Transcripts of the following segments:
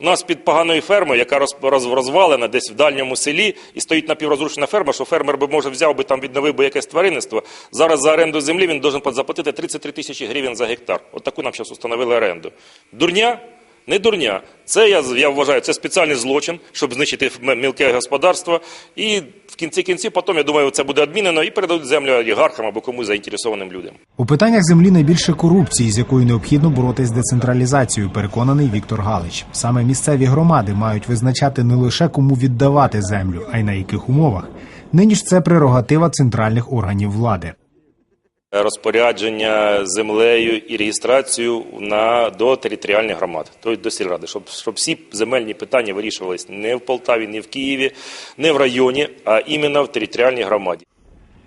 У нас під поганою фермою, яка роз, роз, розвалена десь в дальньому селі, і стоїть напіврозрушена ферма, що фермер би може взяв би там відновив би якесь тваринництво. Зараз за оренду землі він должен заплатити 33 тисячі гривень за гектар. От таку нам зараз установили оренду. Дурня? Не дурня. Це я, я вважаю, це спеціальний злочин, щоб знищити мілке господарство. І в кінці кінці, потім, я думаю, це буде адмінено і передадуть землю олігархам або комусь заінтересованим людям. У питаннях землі найбільше корупції, з якою необхідно боротись децентралізацією, переконаний Віктор Галич. Саме місцеві громади мають визначати не лише кому віддавати землю, а й на яких умовах. Нині ж це прерогатива центральних органів влади. Розпорядження землею і реєстрацію на до територіальних громад, тобто до сільради, щоб, щоб всі земельні питання вирішувались не в Полтаві, не в Києві, не в районі, а іменно в територіальній громаді.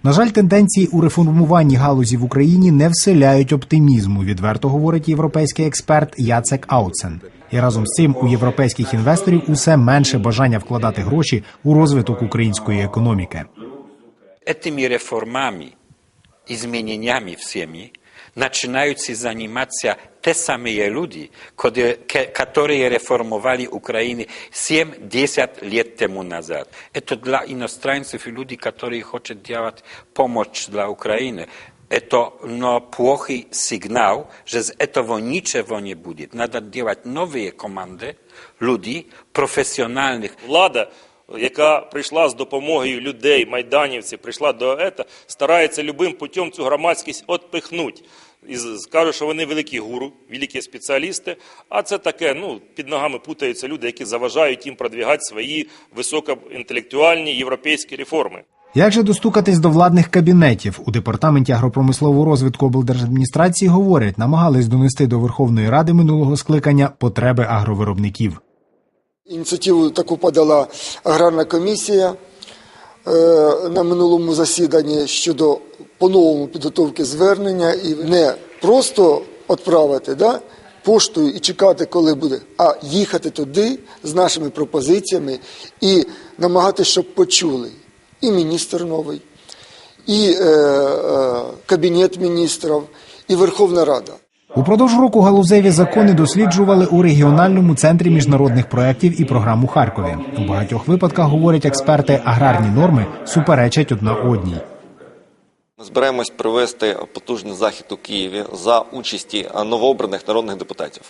На жаль, тенденції у реформуванні галузі в Україні не вселяють оптимізму. Відверто говорить європейський експерт Яцек Аутсен. І разом з цим у європейських інвесторів усе менше бажання вкладати гроші у розвиток української економіки. Этими реформами, изменениями всеми, начинают заниматься те самые люди, коде- ке- которые реформовали Украину 7-10 лет тому назад. Это для иностранцев и люди, которые хотят делать помощь для Украины. Это но плохий сигнал, что из этого ничего не будет. Надо делать новые команды, людей, профессиональных, Влада, Яка прийшла з допомогою людей, майданівців, прийшла до ета, старається любим путем цю громадськість отпихнуть. І скаже, що вони великі гуру, великі спеціалісти, а це таке, ну, під ногами путаються люди, які заважають їм продвігати свої високоінтелектуальні європейські реформи. Як же достукатись до владних кабінетів у департаменті агропромислового розвитку облдержадміністрації говорять, намагались донести до Верховної Ради минулого скликання потреби агровиробників. Ініціативу таку подала аграрна комісія е, на минулому засіданні щодо по-новому підготовки звернення і не просто відправити да, поштою і чекати, коли буде, а їхати туди з нашими пропозиціями і намагатися, щоб почули і міністр новий, і е, е, кабінет міністрів, і Верховна Рада. Упродовж року галузеві закони досліджували у регіональному центрі міжнародних проєктів і програм у Харкові. У багатьох випадках говорять експерти, аграрні норми суперечать одна одній. Збираємось провести потужний захід у Києві за участі новообраних народних депутатів,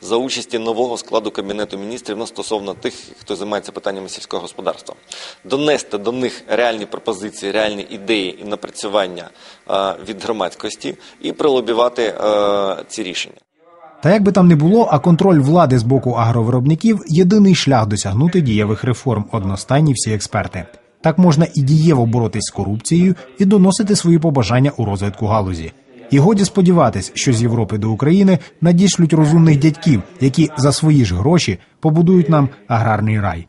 за участі нового складу кабінету міністрів ну, стосовно тих, хто займається питаннями сільського господарства, донести до них реальні пропозиції, реальні ідеї і напрацювання від громадськості і пролобівати а, ці рішення. Та як би там не було, а контроль влади з боку агровиробників єдиний шлях досягнути дієвих реформ, одностайні всі експерти. Так можна і дієво боротись з корупцією і доносити свої побажання у розвитку галузі. І годі сподіватись, що з Європи до України надішлють розумних дядьків, які за свої ж гроші побудують нам аграрний рай.